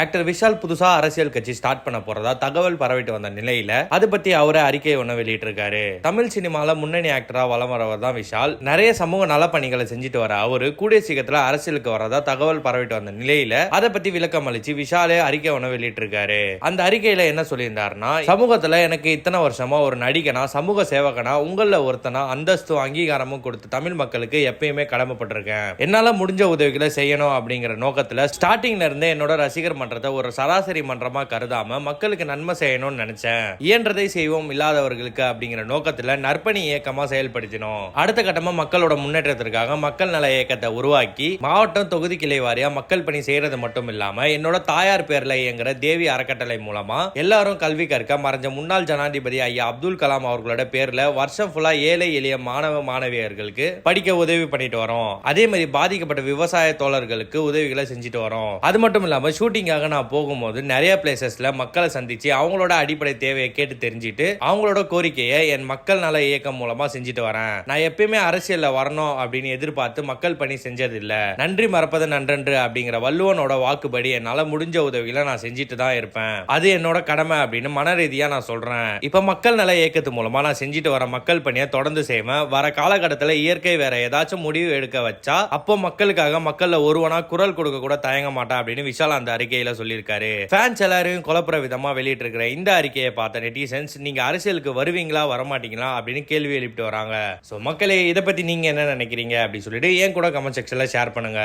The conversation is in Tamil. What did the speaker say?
ஆக்டர் விஷால் புதுசா அரசியல் கட்சி ஸ்டார்ட் பண்ண போறதா தகவல் பரவிட்டு வந்த நிலையில அது பத்தி அவரே அறிக்கை ஒண்ணு வெளியிட்டிருக்காரு. தமிழ் சினிமால முன்னணி ஆக்டரா வலம் வரவர் தான் விஷால். நிறைய சமூக நலப்பணிகளை செஞ்சுட்டு வர அவரு கூடிய சீக்கிரத்துல அரசியலுக்கு வரதா தகவல் பரவிட்டு வந்த நிலையில அதை பத்தி விளக்கம் அளிச்சு விஷாலே அறிக்கை ஒண்ணு வெளியிட்டிருக்காரு. அந்த அறிக்கையில என்ன சொல்லியிருந்தாருன்னா சமூகத்துல எனக்கு இத்தனை வருஷமா ஒரு நடிகனா சமூக சேவகனா உங்கள ஒருத்தனா அந்தஸ்து அங்கீகாரமும் கொடுத்து தமிழ் மக்களுக்கு எப்பயுமே கடமைப்பட்டிருக்கேன். என்னால முடிஞ்ச உதவிகளை செய்யணும் அப்படிங்கிற நோக்கத்துல ஸ்டார்டிங்ல இருந்தே என்னோட ரசிகர் மன்றத்தை ஒரு சராசரி மன்றமா கருதாம மக்களுக்கு நன்மை செய்யணும்னு நினைச்சேன். இயன்றதை செய்வோம் இல்லாதவர்களுக்கு அப்படிங்கிற நோக்கத்துல நற்பணி இயக்கமா செயல்படுத்தினோம். அடுத்த கட்டமா மக்களோட முன்னேற்றத்திற்காக மக்கள் நல இயக்கத்தை உருவாக்கி மாவட்டம் தொகுதி கிளை வாரியா மக்கள் பணி செய்யறது மட்டும் இல்லாம என்னோட தாயார் பேர்ல இயங்குற தேவி அறக்கட்டளை மூலமா எல்லாரும் கல்வி கற்க மறைஞ்ச முன்னாள் ஜனாதிபதி ஐயா அப்துல் கலாம் அவர்களோட பேர்ல வருஷம் ஃபுல்லா ஏழை எளிய மாணவ மாணவியர்களுக்கு படிக்க உதவி பண்ணிட்டு வரோம். அதே மாதிரி பாதிக்கப்பட்ட விவசாய தோழர்களுக்கு உதவிகளை செஞ்சுட்டு வரோம். அது மட்டும் இல்லாம ஷூட்டிங்காக நான் போகும்போது நிறைய பிளேசஸ்ல மக்களை சந்திச்சு அவங்களோட அடிப்படை தேவையை கேட்டு தெரிஞ்சுட்டு அவங்களோட கோரிக்கையை என் மக்கள் நல இயக்கம் மூலமா செஞ்சுட்டு வரேன். நான் எப்பயுமே அரசியல்ல வரணும் அப்படின்னு எதிர்பார்த்து மக்கள் பணி செஞ்சது இல்ல நன்றி மறப்பது நன்றன்று அப்படிங்கிற வள்ளுவனோட வாக்குப்படி என்னால முடிஞ்ச உதவிகளை நான் செஞ்சுட்டு தான் இருப்பேன். அது என்னோட கடமை அப்படின்னு மன ரீதியா நான் சொல்றேன். இப்ப மக்கள் நல இயக்கத்து மூலமா நான் செஞ்சுட்டு வர மக்கள் பணியை தொடர்ந்து செய்வேன். வர காலகட்டத்துல இயற்கை வேற ஏதாச்சும் முடிவு எடுக்க வச்சா அப்போ மக்களுக்காக மக்கள்ல ஒருவனா குரல் கொடுக்க கூட தயங்க மாட்டேன் அப்படின்னு விஷால் அந்த அறிக்கையில சொல்லியிருக்காரு. ஃபேன்ஸ் எல்லாரையும் குழப்புற விதமா வெளியிட்டு இருக்கிற இந்த அறிக்கையை பார்த்த நெட்டிசன்ஸ் நீங்க அரசியலுக்கு வருவீங்களா வரமாட்டீங்களா? அப்படின்னு கேள்வி எழுப்பிட்டு வராங்க. ஸோ மக்களே இதை பத்தி நீங்க என்ன நினைக்கிறீங்க? அப்படின்னு சொல்லிட்டு ஏன் கூட கமெண்ட் செக்ஷன்ல ஷேர் பண்ணுங்க.